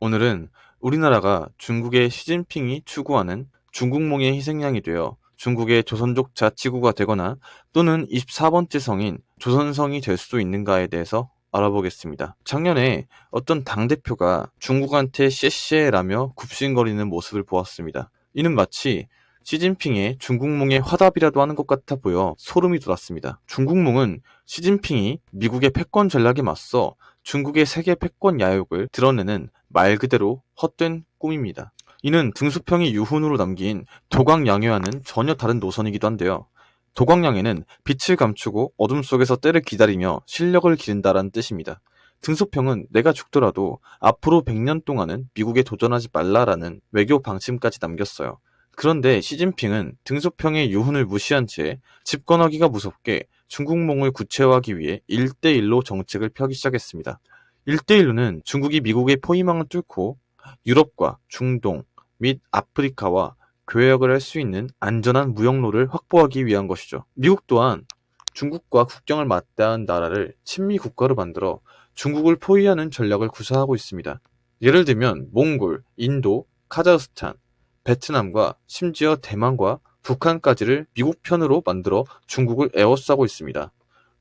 오늘은 우리나라가 중국의 시진핑이 추구하는 중국몽의 희생양이 되어 중국의 조선족 자치구가 되거나 또는 24번째 성인 조선성이 될 수도 있는가에 대해서 알아보겠습니다. 작년에 어떤 당대표가 중국한테 쎄쎄라며 굽신거리는 모습을 보았습니다. 이는 마치 시진핑의 중국몽의 화답이라도 하는 것 같아 보여 소름이 돋았습니다. 중국몽은 시진핑이 미국의 패권 전략에 맞서 중국의 세계 패권 야욕을 드러내는 말 그대로 헛된 꿈입니다. 이는 등수평이 유훈으로 남긴 도광양해와는 전혀 다른 노선이기도 한데요. 도광양해는 빛을 감추고 어둠 속에서 때를 기다리며 실력을 기른다라는 뜻입니다. 등소평은 내가 죽더라도 앞으로 100년 동안은 미국에 도전하지 말라라는 외교 방침까지 남겼어요. 그런데 시진핑은 등소평의 유훈을 무시한 채 집권하기가 무섭게 중국몽을 구체화하기 위해 1대1로 정책을 펴기 시작했습니다. 1대1로는 중국이 미국의 포위망을 뚫고 유럽과 중동 및 아프리카와 교역을 할 수 있는 안전한 무역로를 확보하기 위한 것이죠. 미국 또한 중국과 국경을 맞닿은 나라를 친미 국가로 만들어 중국을 포위하는 전략을 구사하고 있습니다. 예를 들면 몽골, 인도, 카자흐스탄, 베트남과 심지어 대만과 북한까지를 미국 편으로 만들어 중국을 에워싸고 있습니다.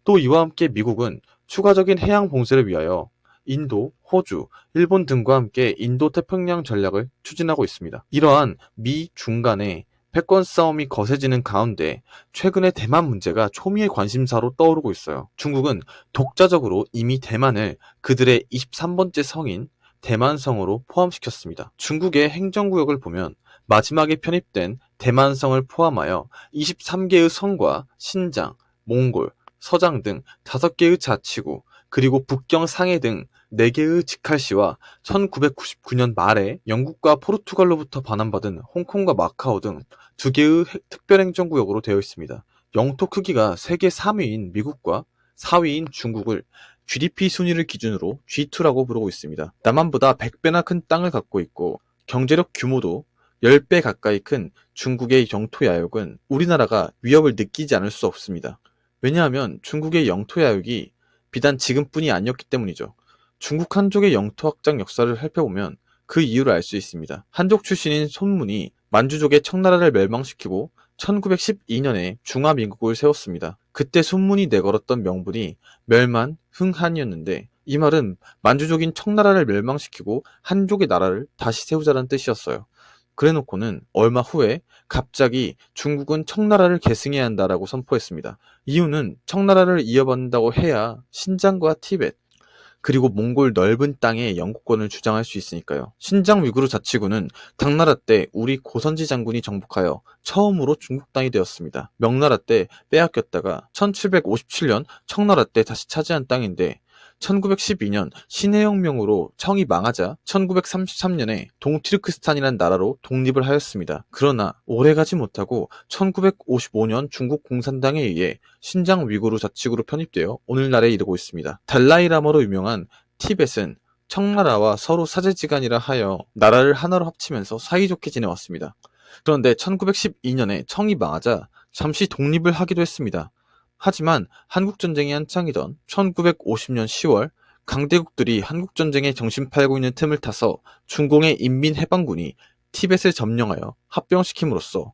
또 이와 함께 미국은 추가적인 해양 봉쇄를 위하여 인도, 호주, 일본 등과 함께 인도 태평양 전략을 추진하고 있습니다. 이러한 미 중 간의 패권 싸움이 거세지는 가운데 최근에 대만 문제가 초미의 관심사로 떠오르고 있어요. 중국은 독자적으로 이미 대만을 그들의 23번째 성인 대만성으로 포함시켰습니다. 중국의 행정구역을 보면 마지막에 편입된 대만성을 포함하여 23개의 성과 신장, 몽골, 서장 등 5개의 자치구, 그리고 북경 상해 등 4개의 직할시와 1999년 말에 영국과 포르투갈로부터 반환받은 홍콩과 마카오 등 2개의 특별행정구역으로 되어 있습니다. 영토 크기가 세계 3위인 미국과 4위인 중국을 GDP 순위를 기준으로 G2라고 부르고 있습니다. 남한보다 100배나 큰 땅을 갖고 있고 경제력 규모도 10배 가까이 큰 중국의 영토 야욕은 우리나라가 위협을 느끼지 않을 수 없습니다. 왜냐하면 중국의 영토 야욕이 비단 지금뿐이 아니었기 때문이죠. 중국 한족의 영토 확장 역사를 살펴보면 그 이유를 알 수 있습니다. 한족 출신인 손문이 만주족의 청나라를 멸망시키고 1912년에 중화민국을 세웠습니다. 그때 손문이 내걸었던 명분이 멸만, 흥한이었는데 이 말은 만주족인 청나라를 멸망시키고 한족의 나라를 다시 세우자는 뜻이었어요. 그래놓고는 얼마 후에 갑자기 중국은 청나라를 계승해야 한다라고 선포했습니다. 이유는 청나라를 이어받는다고 해야 신장과 티벳, 그리고 몽골 넓은 땅에 영국권을 주장할 수 있으니까요. 신장 위구르 자치구는 당나라 때 우리 고선지 장군이 정복하여 처음으로 중국 땅이 되었습니다. 명나라 때 빼앗겼다가 1757년 청나라 때 다시 차지한 땅인데 1912년 신해혁명으로 청이 망하자 1933년에 동티르크스탄이라는 나라로 독립을 하였습니다. 그러나 오래가지 못하고 1955년 중국 공산당에 의해 신장 위구르 자치구로 편입되어 오늘날에 이르고 있습니다. 달라이라마로 유명한 티벳은 청나라와 서로 사제지간이라 하여 나라를 하나로 합치면서 사이좋게 지내왔습니다. 그런데 1912년에 청이 망하자 잠시 독립을 하기도 했습니다. 하지만 한국전쟁이 한창이던 1950년 10월 강대국들이 한국전쟁에 정신 팔고 있는 틈을 타서 중공의 인민해방군이 티벳을 점령하여 합병시킴으로써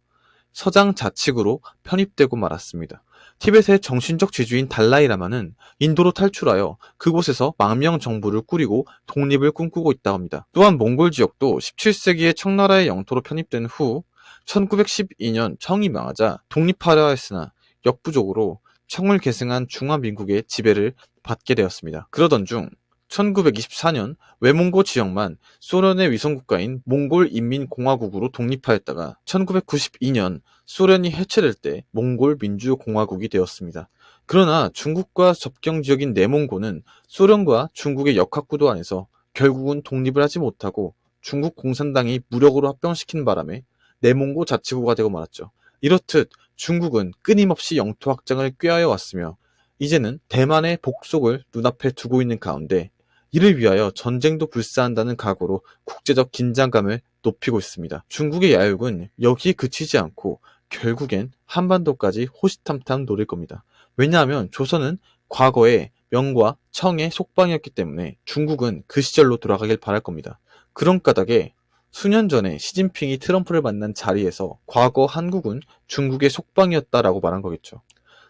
서장 자치구로 편입되고 말았습니다. 티벳의 정신적 지주인 달라이라마는 인도로 탈출하여 그곳에서 망명 정부를 꾸리고 독립을 꿈꾸고 있다고 합니다. 또한 몽골 지역도 17세기에 청나라의 영토로 편입된 후 1912년 청이 망하자 독립하려 했으나 역부족으로 청을 계승한 중화민국의 지배를 받게 되었습니다. 그러던 중 1924년 외몽고 지역만 소련의 위성국가인 몽골 인민공화국으로 독립하였다가 1992년 소련이 해체될 때 몽골 민주공화국이 되었습니다. 그러나 중국과 접경 지역인 내몽고는 소련과 중국의 역학구도 안에서 결국은 독립을 하지 못하고 중국 공산당이 무력으로 합병시킨 바람에 내몽고 자치구가 되고 말았죠. 이렇듯 중국은 끊임없이 영토 확장을 꾀하여 왔으며 이제는 대만의 복속을 눈앞에 두고 있는 가운데 이를 위하여 전쟁도 불사한다는 각오로 국제적 긴장감을 높이고 있습니다. 중국의 야욕은 여기에 그치지 않고 결국엔 한반도까지 호시탐탐 노릴 겁니다. 왜냐하면 조선은 과거에 명과 청의 속방이었기 때문에 중국은 그 시절로 돌아가길 바랄 겁니다. 그런 까닭에 수년 전에 시진핑이 트럼프를 만난 자리에서 과거 한국은 중국의 속방이었다라고 말한 거겠죠.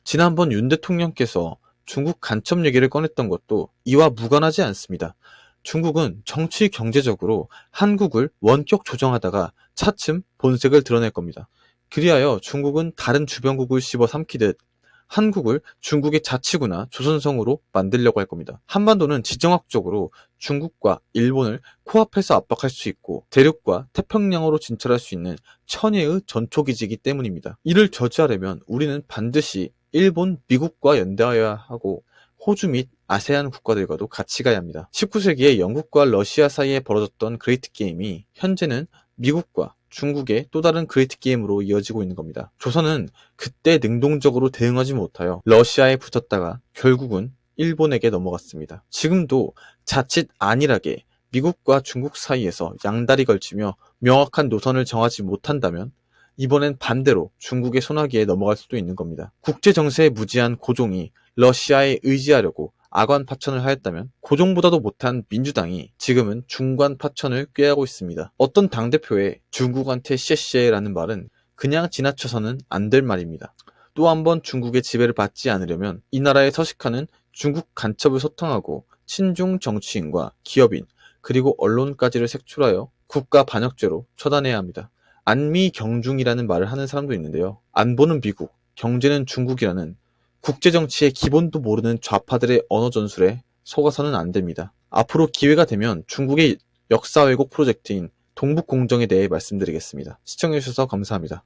지난번 윤 대통령께서 중국 간첩 얘기를 꺼냈던 것도 이와 무관하지 않습니다. 중국은 정치 경제적으로 한국을 원격 조정하다가 차츰 본색을 드러낼 겁니다. 그리하여 중국은 다른 주변국을 씹어 삼키듯 한국을 중국의 자치구나 조선성으로 만들려고 할 겁니다. 한반도는 지정학적으로 중국과 일본을 코앞에서 압박할 수 있고 대륙과 태평양으로 진출할 수 있는 천혜의 전초기지이기 때문입니다. 이를 저지하려면 우리는 반드시 일본, 미국과 연대하여야 하고 호주 및 아세안 국가들과도 같이 가야 합니다. 19세기에 영국과 러시아 사이에 벌어졌던 그레이트 게임이 현재는 미국과 중국의 또 다른 그레이트 게임으로 이어지고 있는 겁니다. 조선은 그때 능동적으로 대응하지 못하여 러시아에 붙었다가 결국은 일본에게 넘어갔습니다. 지금도 자칫 안일하게 미국과 중국 사이에서 양다리 걸치며 명확한 노선을 정하지 못한다면 이번엔 반대로 중국의 손아귀에 넘어갈 수도 있는 겁니다. 국제 정세에 무지한 고종이 러시아에 의지하려고 아관 파천을 하였다면 고종보다도 못한 민주당이 지금은 중관 파천을 꾀하고 있습니다. 어떤 당대표의 중국한테 셰셰라는 말은 그냥 지나쳐서는 안 될 말입니다. 또 한 번 중국의 지배를 받지 않으려면 이 나라에 서식하는 중국 간첩을 소탕하고 친중 정치인과 기업인 그리고 언론까지를 색출하여 국가 반역죄로 처단해야 합니다. 안미 경중이라는 말을 하는 사람도 있는데요. 안보는 미국, 경제는 중국이라는 국제정치의 기본도 모르는 좌파들의 언어 전술에 속아서는 안 됩니다. 앞으로 기회가 되면 중국의 역사 왜곡 프로젝트인 동북공정에 대해 말씀드리겠습니다. 시청해주셔서 감사합니다.